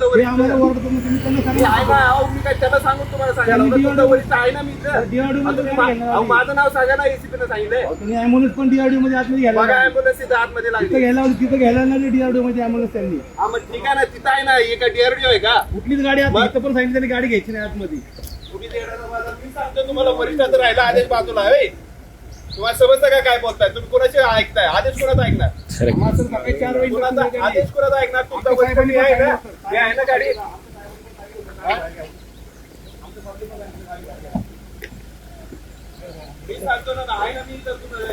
तुमचं ते आम्हाला वरिष्ठ ओरडतो मग तुम्ही त्यांना मी आहे सांगा. ना अहो मी काय त्याला सांगून तुम्हाला सांगायला. तुमचं वरिष्ठ आहे ना. DRDO तुम्ही मध्ये मा- काय घेणार अहो, आहे? माझं नाव सांगा ना एसीपी ने सांगितलंय. अहो, तुम्ही ऍम्ब्युलन्स पण डीआरडीओ मध्ये आतमध्ये घ्यायला बघा. ॲम्ब्युलन्स तिथं आतमध्ये तिथं लागली घ्यायला तिथं घ्यायला ना डीआरडीओ मध्ये ऍम्ब्युलन्स त्यांनी. हा मग ठीक आहे ना तिथं आहे ना काय डीआरडीओ आहे का? कुठलीच गाडी आत? इथं पण सांगितलं त्यांनी गाडी घ्यायची नाही आतमध्ये. तुम्ही देणार माझा मी सांगतो तुम्हाला वरिष्ठाचं राहिला आदेश बाजूला होय? तुम्हाला समजतं का काय बोलताय? तुम्ही कोणाचे ऐकताय? आदेश कोणाचा ऐकणार? मात्र आदेश ऐकणार तुमचा आमच्या आहे ना हे आहे ना गाडी मी सांगतो ना आहे ना मी तर तुम्हाला